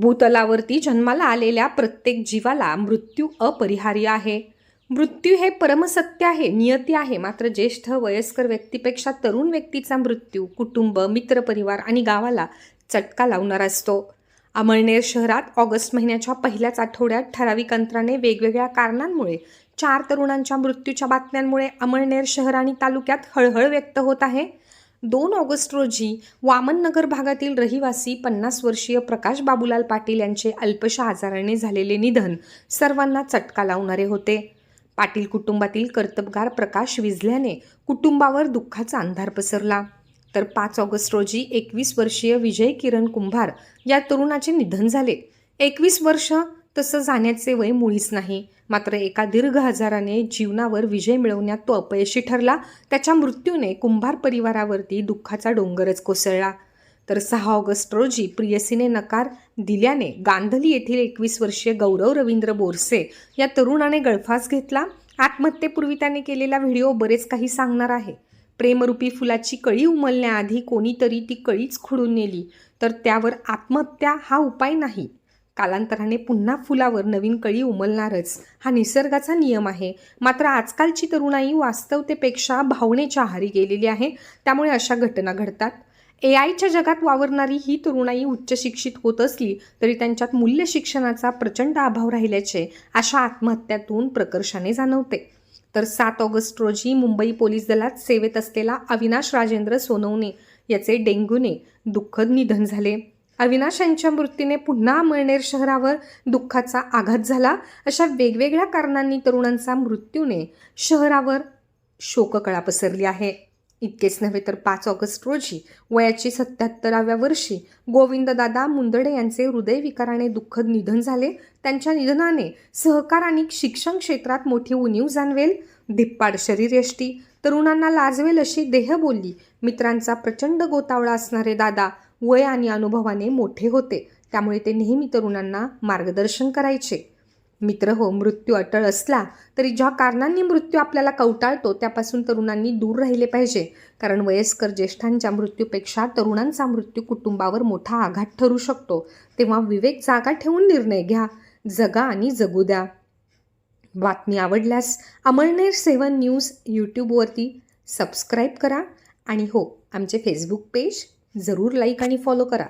भूतलावरती जन्माला आलेल्या प्रत्येक जीवाला मृत्यू अपरिहार्य आहे. मृत्यू हे परमसत्य आहे नियती आहे. मात्र ज्येष्ठ वयस्कर व्यक्तीपेक्षा तरुण व्यक्तीचा मृत्यू कुटुंब मित्रपरिवार आणि गावाला चटका लावणारा असतो. अमळनेर शहरात ऑगस्ट महिन्याच्या पहिल्याच आठवड्यात ठराविक अंतराने वेगवेगळ्या कारणांमुळे चार तरुणांच्या मृत्यूच्या बातम्यांमुळे अमळनेर शहर आणि तालुक्यात हळहळ व्यक्त होत आहे. दोन ऑगस्ट रोजी वामननगर भागातील रहिवासी पन्नास वर्षीय प्रकाश बाबूलाल पाटील यांचे अल्पशा आजाराने झालेले निधन सर्वांना चटका लावणारे होते. पाटील कुटुंबातील कर्तबगार प्रकाश विझल्याने कुटुंबावर दुःखाचा अंधार पसरला. तर पाच ऑगस्ट रोजी एकवीस वर्षीय विजय किरण कुंभार या तरुणाचे निधन झाले. एकवीस वर्ष तसं जाण्याचे वय मुळीच नाही. मात्र एका दीर्घ आजाराने जीवनावर विजय मिळवण्यात तो अपयशी ठरला. त्याच्या मृत्यूने कुंभार परिवारावरती दुःखाचा डोंगरच कोसळला. तर सहा ऑगस्ट रोजी प्रियसीने नकार दिल्याने गांधली येथील एकवीस वर्षीय गौरव रवींद्र बोरसे या तरुणाने गळफास घेतला. आत्महत्येपूर्वी त्याने केलेला व्हिडिओ बरेच काही सांगणार आहे. प्रेमरूपी फुलाची कळी उमलण्याआधी कोणीतरी ती कळीच खुडून नेली. तर त्यावर आत्महत्या हा उपाय नाही. कालांतराने पुन्हा फुलावर नवीन कळी उमलणारच. हा निसर्गाचा नियम आहे. मात्र आजकालची तरुणाई वास्तवतेपेक्षा भावनेच्या आहारी गेलेली आहे. त्यामुळे अशा घटना घडतात. ए आयच्या जगात वावरणारी ही तरुणाई उच्च शिक्षित होत असली तरी त्यांच्यात मूल्य शिक्षणाचा प्रचंड अभाव राहिल्याचे अशा आत्महत्यातून प्रकर्षाने जाणवते. तर सात ऑगस्ट रोजी मुंबई पोलीस दलात सेवेत असलेला अविनाश राजेंद्र सोनवणे याचे डेंग्यूने दुःखद निधन झाले. अविनाश यांच्या मृत्यूने पुन्हा अमळनेर शहरावर दुःखाचा आघात झाला. अशा वेगवेगळ्या कारणांनी तरुणांचा मृत्यूने शहरावर शोककळा पसरली आहे. इतकेच नव्हे तर पाच ऑगस्ट रोजी वयाची सत्याहत्तराव्या वर्षी गोविंददादा मुंदडे यांचे हृदयविकाराने दुःखद निधन झाले. त्यांच्या निधनाने सहकार आणि शिक्षण क्षेत्रात मोठी उणीव जाणवेल. धिप्पाड शरीरयष्टी तरुणांना लाजवेल अशी देहबोली मित्रांचा प्रचंड गोतावळा असणारे दादा वय आणि अनुभवाने मोठे होते. त्यामुळे ते नेहमी तरुणांना मार्गदर्शन करायचे. मित्र हो मृत्यू अटळ असला तरी ज्या कारणांनी मृत्यू आपल्याला कवटाळतो त्यापासून तरुणांनी दूर राहिले पाहिजे. कारण वयस्कर ज्येष्ठांच्या मृत्यूपेक्षा तरुणांचा मृत्यू कुटुंबावर मोठा आघात ठरू शकतो. तेव्हा विवेक जागा ठेवून निर्णय घ्या. जगा आणि जगू द्या. बातमी आवडल्यास अमळनेर सेवन न्यूज यूट्यूबवरती सबस्क्राईब करा. आणि हो आमचे फेसबुक पेज जरूर लाईक आणि फॉलो करा.